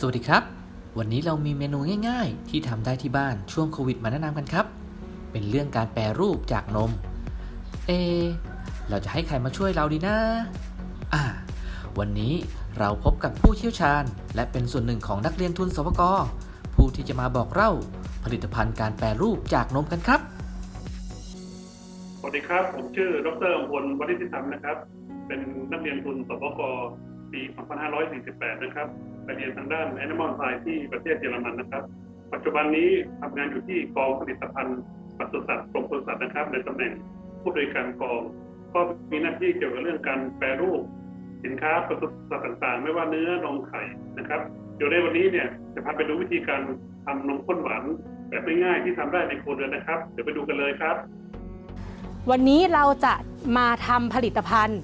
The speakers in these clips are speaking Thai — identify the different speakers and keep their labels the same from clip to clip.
Speaker 1: สวัสดีครับ วันนี้เรามีเมนูง่ายๆ ที่ทำได้ที่บ้านช่วงโควิดมาแนะนำกันครับ เป็นเรื่องการแปรรูปจากนม เอ เราจะให้ใครมาช่วยเราดีนะ อ่า วันนี้เราพบกับผู้เชี่ยวชาญ และเป็นส่วนหนึ่งของนักเรียนทุนสวกผู้ที่จะมาบอกเล่าผลิตภัณฑ์การแปรรูปจากนมกันครับ
Speaker 2: สวัสดีครับ ผมชื่อ ดรอมพลวณิธิธรรมนะครับ เป็นนักเรียนทุนสปกปี 2548 นะครับ ไปเรียนทางด้าน Animal Science ที่ประเทศเยอรมันนะครับ ปัจจุบันนี้ทำงานอยู่ที่กองผลิตภัณฑ์ปศุสัตว์กรมปศุสัตว์นะครับ ในตำแหน่งผู้โดยการกองก็มีหน้าที่เกี่ยวกับเรื่องการแปรรูป สินค้าปศุสัตว์ต่างๆ ไม่ว่าเนื้อนมไข่นะครับเดี๋ยวในวันนี้เนี่ยจะพาไปดูวิธีการทำนมข้นหวานแบบง่ายๆที่ทำได้ในครัวเรือนนะครับ เดี๋ยวไปดูกันเลยครับ
Speaker 3: วันนี้เราจะมาทำผลิตภัณฑ์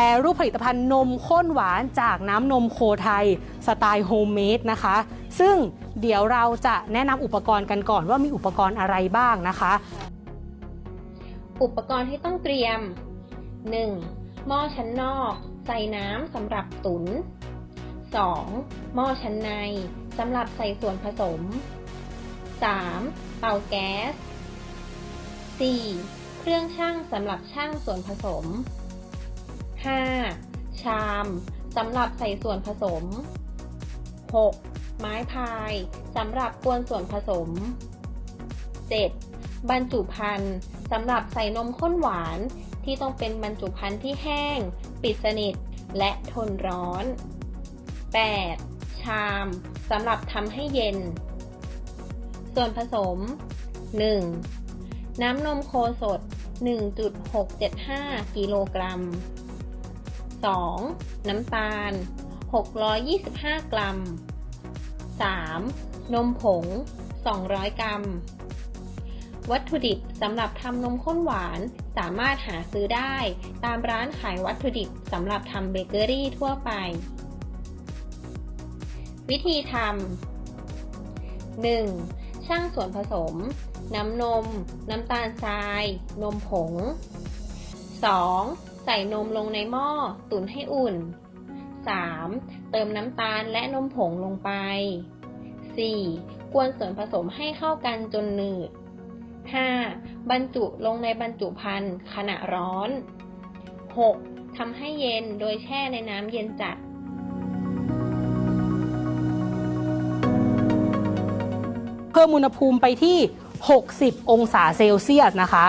Speaker 3: แปรรูปผลิตภัณฑ์นมข้นหวานจากน้ำนมโคไทย สไตล์โฮมเมดนะคะ ซึ่งเดี๋ยวเราจะแนะนำอุปกรณ์กันก่อนว่ามีอุปกรณ์อะไรบ้างนะคะ
Speaker 4: อุปกรณ์ที่ต้องเตรียม 1. หม้อชั้นนอกใส่น้ำสำหรับตุน 2. หม้อชั้นในสำหรับใส่ส่วนผสม 3. เตาแก๊ส 4. เครื่องชั่งสำหรับชั่งส่วนผสม 5. ชามสำหรับใส่ส่วนผสม 6. ไม้พายสำหรับกวนส่วนผสม 7. บรรจุภัณฑ์สำหรับใส่นมข้นหวานที่ต้องเป็นบรรจุภัณฑ์ที่แห้ง ปิดสนิท และทนร้อน 8. ชามสำหรับทำให้เย็น ส่วนผสม 1. น้ำนมโคสด 1.675 กิโลกรัม 2. น้ำตาล 625 กรัม 3. นมผง 200 กรัม วัตถุดิบสำหรับทำนมข้นหวานสามารถหาซื้อได้ ตามร้านขายวัตถุดิบสำหรับทำเบเกอรี่ทั่วไป วิธีทำ 1. ช่างส่วนผสม น้ำนม น้ำตาลทราย นมผง 2. ใส่นมลงในหม้อตุ๋นให้อุ่น 3. เติมน้ำตาลและนมผงลงไป 4. กวนส่วนผสมให้เข้ากันจนหนืด 5. บรรจุลงในบรรจุภัณฑ์ขณะร้อน 6. ทำให้เย็นโดยแช่ในน้ำเย็นจัด
Speaker 3: เพิ่มอุณหภูมิไปที่ 60 องศาเซลเซียสนะคะ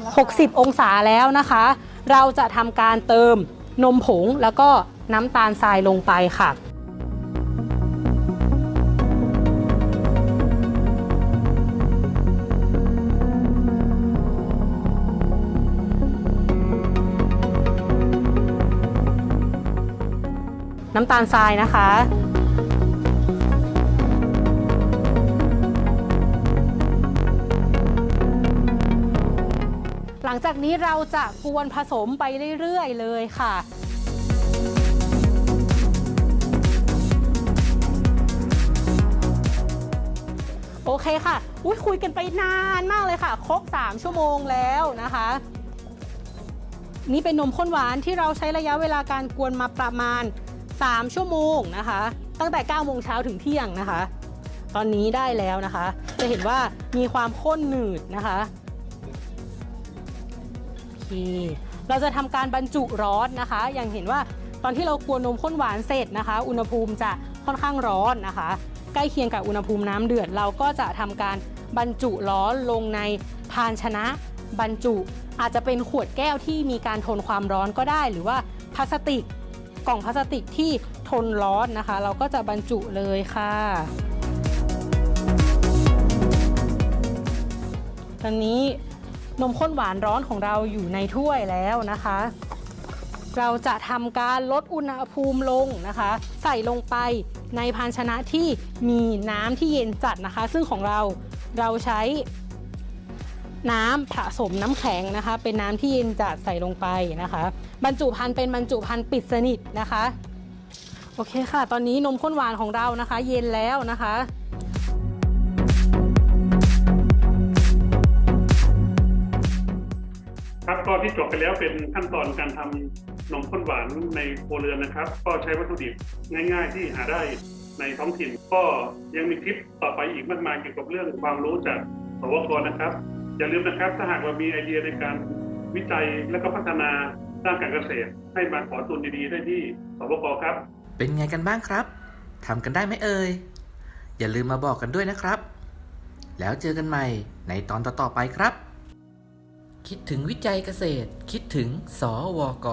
Speaker 3: 60 องศาแล้วนะคะ เราจะทำการเติมนมผงแล้วก็น้ำตาลทรายลงไปค่ะน้ำตาลทรายนะคะ หลังจากนี้เราจะกวนผสมไปเรื่อยๆเลยค่ะโอเคค่ะ อุ้ยคุยกันไปนานมากเลยค่ะ ครบ 3 ชั่วโมงแล้วนะคะ นี่เป็นนมข้นหวานที่เราใช้ระยะเวลาการกวนมาประมาณ 3 ชั่วโมงนะคะ ตั้งแต่9โมงเช้าถึงเที่ยงนะคะ ตอนนี้ได้แล้วนะคะ จะเห็นว่ามีความข้นหนืดนะคะ เค เราจะทำการบรรจุร้อนนะคะ อย่างเห็นว่าตอนที่เรากวนนมข้นหวานเสร็จนะคะ อุณหภูมิจะค่อนข้างร้อนนะคะ ใกล้เคียงกับอุณหภูมิน้ำเดือด เราก็จะทำการบรรจุร้อนลงในภาชนะบรรจุ อาจจะเป็นขวดแก้วที่มีการทนความร้อนก็ได้ หรือว่าพลาสติก กล่องพลาสติกที่ทนร้อนนะคะ เราก็จะบรรจุเลยค่ะ ตอนนี้ นมข้นหวานร้อนของเราอยู่ในถ้วยแล้วนะคะ เราจะทำการลดอุณหภูมิลงนะคะ ใส่ลงไปในภาชนะที่มีน้ำที่เย็นจัดนะคะ ซึ่งของเราเราใช้น้ำผสมน้ำแข็งนะคะ เป็นน้ำที่เย็นจัดใส่ลงไปนะคะ บรรจุภัณฑ์เป็นบรรจุภัณฑ์ปิดสนิทนะคะ โอเคค่ะ ตอนนี้นมข้นหวานของเรานะคะ เย็นแล้วนะคะ
Speaker 2: ที่จบไปแล้วเป็นขั้นตอนการทำนมข้นหวานในครัวเรือนนะครับ ก็ใช้วัตถุดิบง่ายๆ ที่หาได้ในท้องถิ่น ก็ยังมีคลิปต่อไปอีกมากมายเกี่ยวกับเรื่องความรู้จากสวกนะครับ อย่าลืมนะครับ ถ้าหากว่ามีไอเดียในการวิจัยและก็พัฒนาด้านการเกษตร ให้มาขอทุนดีๆได้ที่สวกครับ
Speaker 1: เป็นไงกันบ้างครับทำกันได้ไหมเอ่ยอย่าลืมมาบอกกันด้วยนะครับ แล้วเจอกันใหม่ในตอนต่อๆไปครับ คิดถึงวิจัยเกษตร คิดถึงสวก